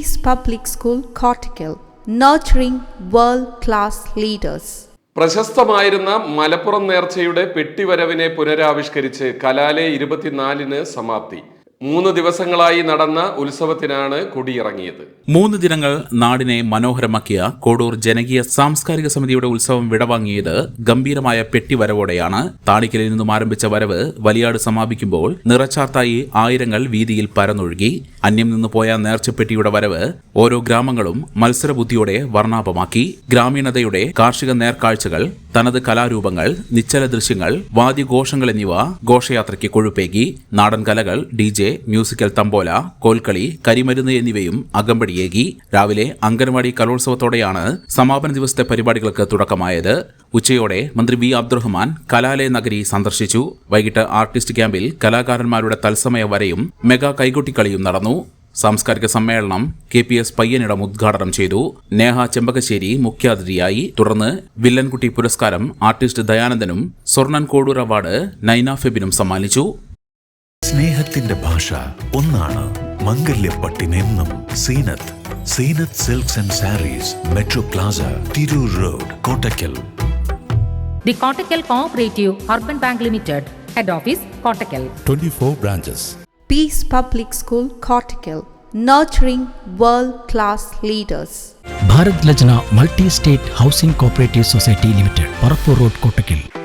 Peace Public School, Cortical, nurturing world class leaders. പ്രശസ്തമായിരുന്ന Malappuram നേർച്ചയുടെ പെട്ടിവരവിനെ പുനരാവിഷ്കരിച്ച് കലാലെ ഇരുപത്തിനാലിന് സമാപ്തി മൂന്ന് ദിവസങ്ങളായി നടന്ന ഉത്സവത്തിനാണ് കൊടിയിറങ്ങിയത്. മൂന്ന് ദിനങ്ങൾ നാടിനെ മനോഹരമാക്കിയ കോടൂർ ജനകീയ സാംസ്കാരിക സമിതിയുടെ ഉത്സവം വിടവാങ്ങിയത് ഗംഭീരമായ പെട്ടിവരവോടെയാണ്. താണിക്കലിൽ നിന്നും ആരംഭിച്ച വരവ് വലിയാട് സമാപിക്കുമ്പോൾ നിറച്ചാർത്തായി ആയിരങ്ങൾ വീതിയിൽ പരന്നൊഴുകി. അന്യം നിന്ന് പോയ നേർച്ചപ്പെട്ടിയുടെ വരവ് ഓരോ ഗ്രാമങ്ങളും മത്സരബുദ്ധിയോടെ വർണാഭമാക്കി. ഗ്രാമീണതയുടെ കാർഷിക നേർക്കാഴ്ചകൾ തനത് കലാരൂപങ്ങൾ നിശ്ചല ദൃശ്യങ്ങൾ വാദ്യഘോഷങ്ങൾ എന്നിവ ഘോഷയാത്രയ്ക്ക് കൊഴുപ്പേകി നാടൻ കലകൾ ഡി ജെ മ്യൂസിക്കൽ തമ്പോല കോൽക്കളി കരിമരുന്ന് എന്നിവയും അകമ്പടിയേകി. രാവിലെ അംഗൻവാടി കലോത്സവത്തോടെയാണ് സമാപന ദിവസത്തെ പരിപാടികൾക്ക് തുടക്കമായത്. ഉച്ചയോടെ മന്ത്രി വി അബ്ദുറഹ്മാൻ കലാലയ നഗരി സന്ദർശിച്ചു. വൈകിട്ട് ആർട്ടിസ്റ്റ് ക്യാമ്പിൽ കലാകാരന്മാരുടെ തത്സമയ വരയും മെഗാ കൈകൊട്ടിക്കളിയും നടന്നു. സാംസ്കാരിക സമ്മേളനം കെ പി എസ് പയ്യനിടം ഉദ്ഘാടനം ചെയ്തു നേഹ ചെമ്പകശ്ശേരി മുഖ്യാതിഥിയായി തുടർന്ന് വില്ലൻകുട്ടി പുരസ്കാരം ആർട്ടിസ്റ്റ് ദയാനന്ദനും സ്വർണൻ കോടൂർ അവാർഡ് നൈന ഫെബിനും സമ്മാനിച്ചു. സ്നേഹത്തിന്റെ ഭാഷ ഒന്നാണ് മംഗല്യപ്പട്ടിനെന്നും Seenath Seenath silks and sarees metro plaza Tirur road Kottakkal the Kottakkal cooperative Urban bank limited head office Kottakkal 24 branches. Peace Public School, Cortical, nurturing world class leaders. Bharat Lajna Multi State Housing Cooperative Society Limited, Parapur Road, Kotakil.